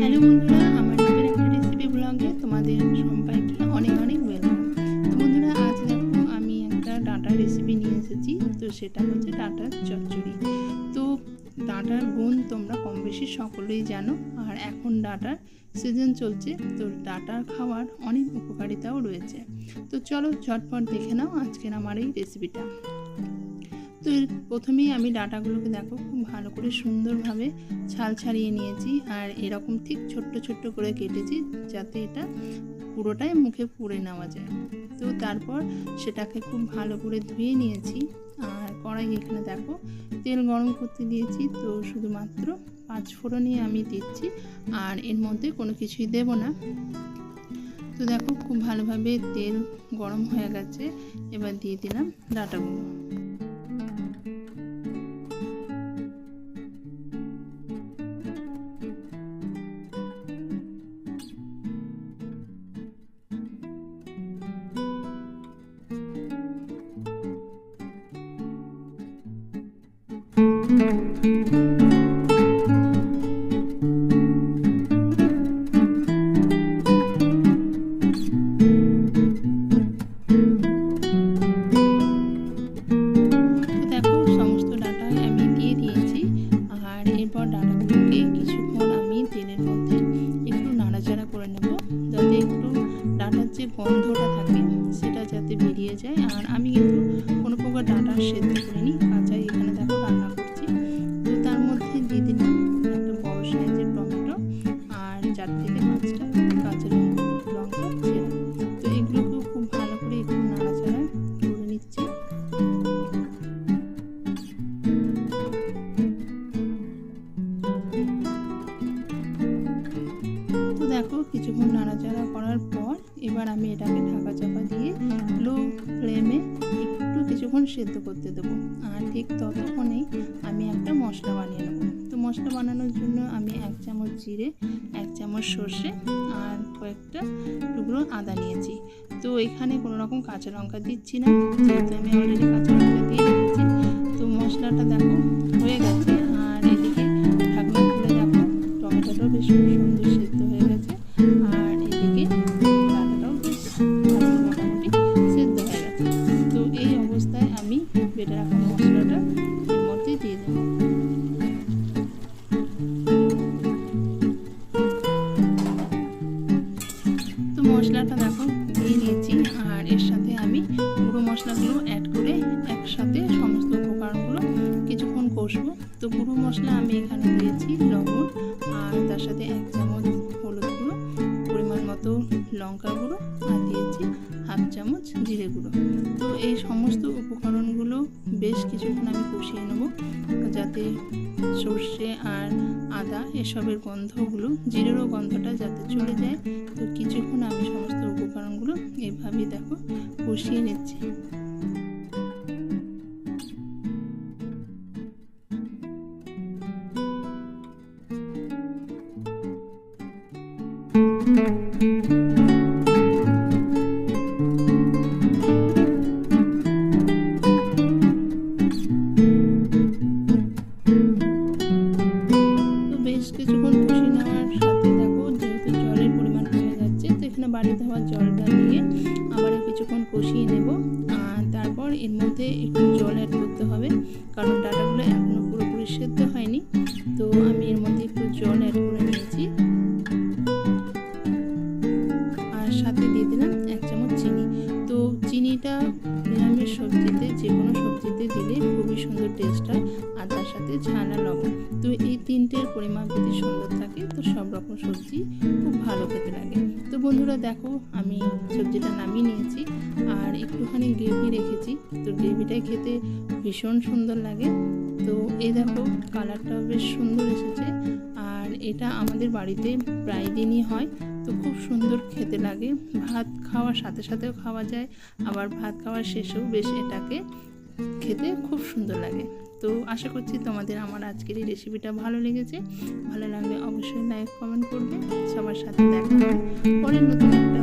Hello বন্ধুরা, আমার নতুন একটা রেসিপি ব্লগে তোমাদের সবাইকে অনেক অনেক ওয়েলকাম তো বন্ধুরা, আজ দেখো আমি একটা ডাঁটার রেসিপি নিয়ে এসেছি, তো সেটা হচ্ছে ডাঁটার চচ্চড়ি। তো ডাঁটার গুণ তোমরা কম বেশি সকলেই জানো, আর এখন ডাঁটার সিজন চলছে, তো ডাঁটার খাওয়ার অনেক উপকারিতাও রয়েছে। তো চলো ঝটপট দেখে নাও আজকের আমার এই রেসিপিটা তো প্রথমেই আমি ডাটাগুলোকে দেখো, খুব ভালো করে সুন্দরভাবে ছাল ছাড়িয়ে নিয়েছি আর এরকম ঠিক ছোট্ট ছোট্ট করে কেটেছি যাতে এটা পুরোটাই মুখে পুড়ে নেওয়া যায়। তো তারপর সেটাকে খুব ভালো করে ধুয়ে নিয়েছি আর কড়াই এখানে দেখো, তেল গরম করতে দিয়েছি তো শুধুমাত্র পাঁচ ফোড়নই আমি দিচ্ছি আর এর মধ্যে কোনো কিছুই দেব না। তো দেখো, খুব ভালোভাবে তেল গরম হয়ে গেছে, এবার দিয়ে দিলাম ডাটাগুলো। গন্ধটা থাকে সেটা যাতে বেরিয়ে যায়। আর আমি কিন্তু কোনো প্রকার ডাটা সেদ্ধ করিনি দেখো, কিছুক্ষণ নাড়াচাড়া করার পর এবার আমি এটাকে ঢাকা চাপা দিয়ে লো ফ্লেমে একটু কিছুক্ষণ সেদ্ধ করতে দেবো। আর ঠিক ততক্ষণেই আমি একটা মশলা বানিয়ে নেব। তো মশলা বানানোর জন্য আমি এক চামচ জিরে, এক চামচ সর্ষে আর কয়েকটা টুকরো আদা নিয়েছি। তো এখানে কোনো রকম কাঁচা লঙ্কা দিচ্ছি না, যেহেতু আমি অলরেডি কাঁচা লঙ্কা দিয়ে রেখেছি তো মশলাটা দেখো, হয়ে গেছে। মশলাটা দেখো, দিয়ে দিয়েছি, আর এর সাথে আমি গুঁড়ো মশলাগুলো অ্যাড করে একসাথে সমস্ত উপকরণগুলো কিছুক্ষণ কষবো। তো গুঁড়ো মশলা আমি এখানে দিয়েছি, লবণ, আর তার সাথে এক চামচ হলুদ গুঁড়ো, পরিমাণ মতো লঙ্কা গুঁড়ো, আর দিয়েছি হাফ চামচ জিরে গুঁড়ো। তো এই সমস্ত উপকরণগুলো বেশ কিছুক্ষণ আমি কষিয়ে নেব, যাতে সর্ষে আর আদা এসবের গন্ধগুলো, জিরেরও গন্ধটা যাতে চলে যায়। কষিয়ে নিচ্ছি তো বেশ কিছুক্ষণ বাড়িতে হওয়া জলটা দিয়ে আবার কিছুক্ষণ কষিয়ে নেব। তারপর এর মধ্যে একটু জল অ্যাড করতে হবে, কারণ ডাটাগুলো এখনও পুরোপুরি সেদ্ধ হয়নি। তো আমি এর মধ্যে একটু জল অ্যাড করে নিয়েছি। আর সাথে দিয়ে দিলাম এক চামচ চিনি। তো চিনিটা নিরামিষ সবজিতে যে কোনো সবজিতে দিলে খুবই সুন্দর টেস্ট হয়, আর তার সাথে ছানা লবণ। তো এই তিনটের পরিমাণ যদি সুন্দর থাকে, তো সব রকম সবজি খুব ভালো খেতে লাগে। তো বন্ধুরা দেখো, আমি সবজিটা নামিয়ে নিয়েছি, আর একটুখানি গ্রেভি রেখেছি। তো গ্রেভিটাই খেতে ভীষণ সুন্দর লাগে। তো এই দেখো, কালারটাও বেশ সুন্দর এসেছে, আর এটা আমাদের বাড়িতে প্রায় দিনই হয়। তো খুব সুন্দর খেতে লাগে। ভাত খাওয়ার সাথে সাথেও খাওয়া যায়, আবার ভাত খাওয়ার শেষেও বেশ এটাকে খেতে খুব সুন্দর লাগে। তো আশা করছি তোমাদের আমার আজকের এই রেসিপিটা ভালো লেগেছে। ভালো লাগলে অবশ্যই লাইক কমেন্ট করবে। সবার সাথে দেখা পরের নতুন একটা